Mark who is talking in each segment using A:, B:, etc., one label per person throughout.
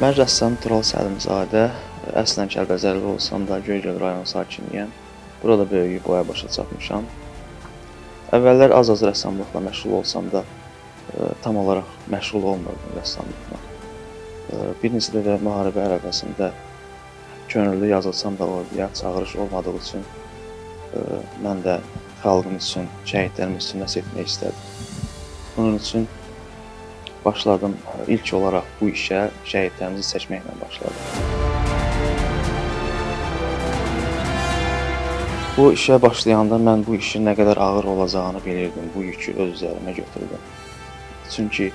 A: Mən rəssam Tural Səlimzadə, əslən Kəlbəcərli olsam da Göygöl rayon sakiniyəm. Burada böyüyüb boya başa çatmışam. Əvvəllər az-az rəssamlıqla məşğul olsam da e, tam olaraq məşğul olmurdum rəssamlıqla. E, Bir neçə dəfə müharibə ərəfəsində könüllü yazılsam da orduya çağırış olmadığı üçün e, mən də xalqım üçün, şəhidlərimiz üçün nəsə etmək istədim. Bunun üçün başladım. İlk olaraq bu işə şəhidlərimizi seçməklə başladım. Bu işə başlayanda mən bu işin nə qədər ağır olacağını bilirdim. Bu yükü öz üzərimə götürdüm. Çünki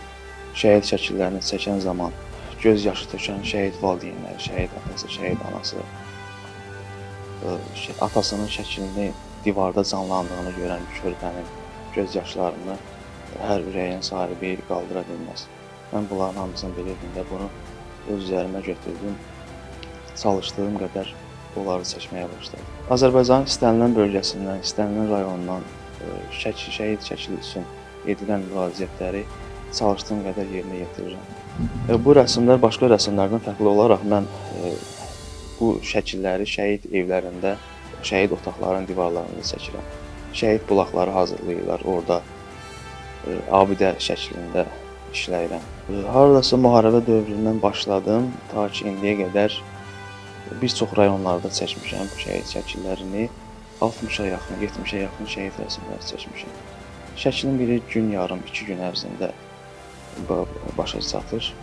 A: şəhid şəkillərini çəkən zaman göz yaşı tökən şəhid valideynləri, şəhid atası, şəhid anası, şə- atasının şəklini divarda canlandığını görən körpənin göz yaşlarını hər ürəyin sahibi qaldıra bilməz. Mən bunların hamısını bilirdim və bunu öz üzərimə götürdüm. Çalışdığım qədər onları seçməyə başladım. Azərbaycanın istənilən bölgəsindən, istənilən rayonundan ə, şəkil, şəhid şəkli üçün edilən müraciətləri çalışdığım qədər yerinə yetirirəm. E, Bu rəsmlər başqa rəsmlərdən fərqli olaraq mən e, bu şəkilləri şəhid evlərində, şəhid otaqlarının divarlarında çəkirəm. Şəhid bulaqları hazırlayırlar, orada e, abidə şəklində işləyirəm. Hardasa müharibə dövründən başladım, ta ki indiyə qədər bir çox rayonlarda çəkmişəm şəhid şəkillərini. 60-a yaxın, 70-ə yaxın şəhid rəsmləri çəkmişəm. Şəklin biri gün yarım, 2 gün ərzində ba- başa çatır.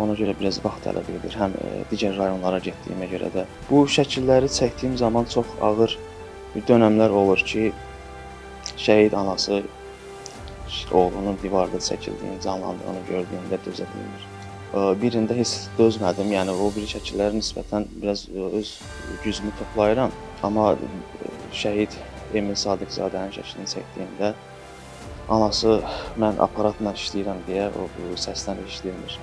A: Ona görə biraz vaxt tələb edir. Həm e, digər rayonlara getdiyimə görə də bu şəkilləri çəkdiyim zaman çox ağır bir dönəmlər olur ki, şəhid anası oğlunun divarda çəkildiyini, canlandığını gördüyündə dözə bilmir. E, Birində heç dözmədim. Yəni o biri şəkillərə nisbətən biraz e, öz gücümü toplayıram, amma e, şəhid Emil Sadiqzadənin şəklini çəkdiyimdə anası mən aparatla işləyirəm deyə o bu səsdən eşidilmir.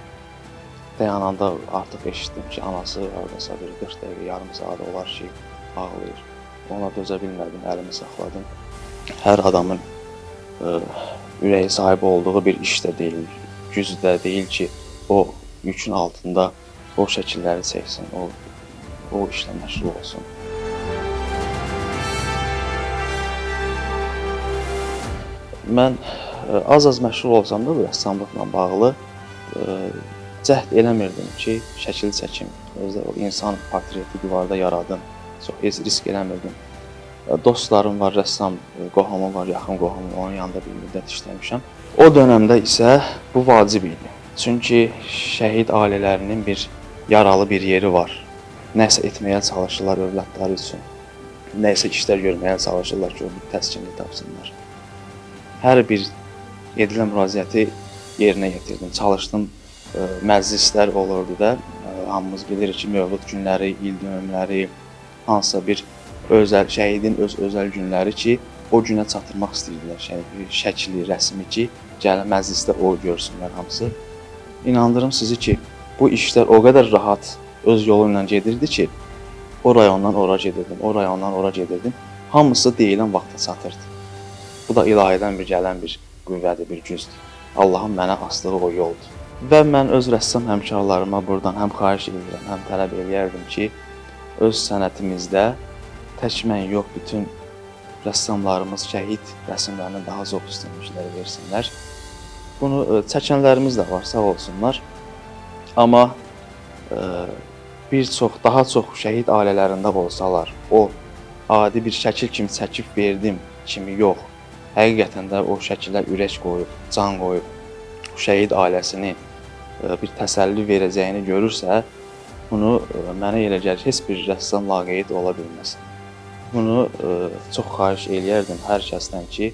A: Dayananda artıq eşitdim ki, anası hardasa bir 40 dəqiqə, yarım saat olar ki, ağlayır. Ona dözə bilmədim, əlimi saxladım. Hər adamın ə, ürəyi sahib olduğu bir iş də deyil, güc də deyil ki, o yükün altında o şəkilləri çəksin, o o işlə məşğul olsun. Mən ə, az-az məşğul olsam da bu rəssamlıqla bağlı ə, cəhd eləmirdim ki, şəkil çəkim, özdə o insan portreti divarda yaradım. Çox heç risk eləmirdim. Dostlarım var, rəssam ə, qohumum var, yaxın qohumum, onun yanında bir müddət işləmişəm. O dövrdə isə bu vacib idi. Çünki şəhid ailələrinin bir yaralı bir yeri var. Nəsə etməyə çalışırlar övladları üçün. Nəsə işlər görməyə çalışırlar ki, o bir təskinlik tapsınlar hər bir edilən müraciəti yerinə yetirdim. Çalışdım. Ə, Məclislər olurdu da. Ə, Hamımız bilirik ki, mövlud günləri, il dönümləri, hansısa bir özəl şəhidin öz özəl günləri ki, o günə çatdırmaq istəyirdilər şəhidi, şəkli, rəsmi ki, gəlin məclisdə o görsünlər hamısı. İnandırım sizi ki, bu işlər o qədər rahat öz yolu ilə gedirdi ki, o rayondan ora gedirdim, o rayondan ora gedirdim. Hamısı deyilən vaxta çatırdı. Bu da ilahidən bir gələn bir qüvvədir, bir gücdür. Allahın mənə asdığı o yoldur. Və mən öz rəssam həmkarlarıma buradan həm xahiş edirəm, həm tələb eləyərdim ki, öz sənətimizdə tək mən yox, bütün rəssamlarımız şəhid rəsmlərinə daha çox üstünlüklər versinlər. Bunu ə, çəkənlərimiz də var, sağ olsunlar. Amma ə, bir çox, daha çox şəhid ailələrində olsalar, o adi bir şəkil kimi çəkib verdim kimi yox. Həqiqətən də o şəkillər ürək qoyub, can qoyub, şəhid ailəsini ə, bir təsəlli verəcəyini görürsə, bunu mənə elə gəlir heç bir rəssam laqeyd ola bilməz. Bunu ə, çox xahiş eləyərdim hər kəsdən ki,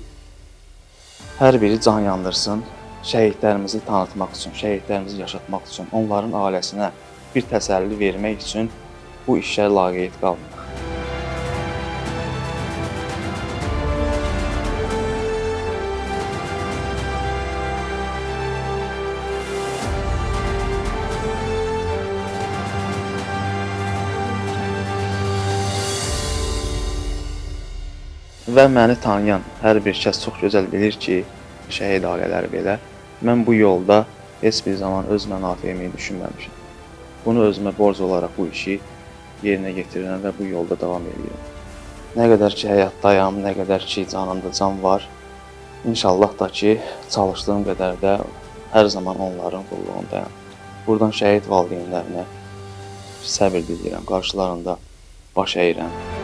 A: hər biri can yandırsın, şəhidlərimizi tanıtmaq üçün, şəhidlərimizi yaşatmaq üçün, onların ailəsinə bir təsəlli vermək üçün bu işə laqeyd qalmayaq. Və məni tanıyan hər bir kəs çox gözəl bilir ki, şəhid ailələri belə mən bu yolda heç bir zaman öz mənafeyimi düşünməmişəm. Bunu özümə borc olaraq bu işi yerinə yetirirəm və bu yolda davam edirəm. Nə qədər ki həyatdayam, nə qədər ki canımda can var, inşallah da ki çalışdığım qədər də hər zaman onların qulluğundayam. Buradan şəhid valideynlərinə səbir diləyirəm. Qarşılarında baş əyirəm.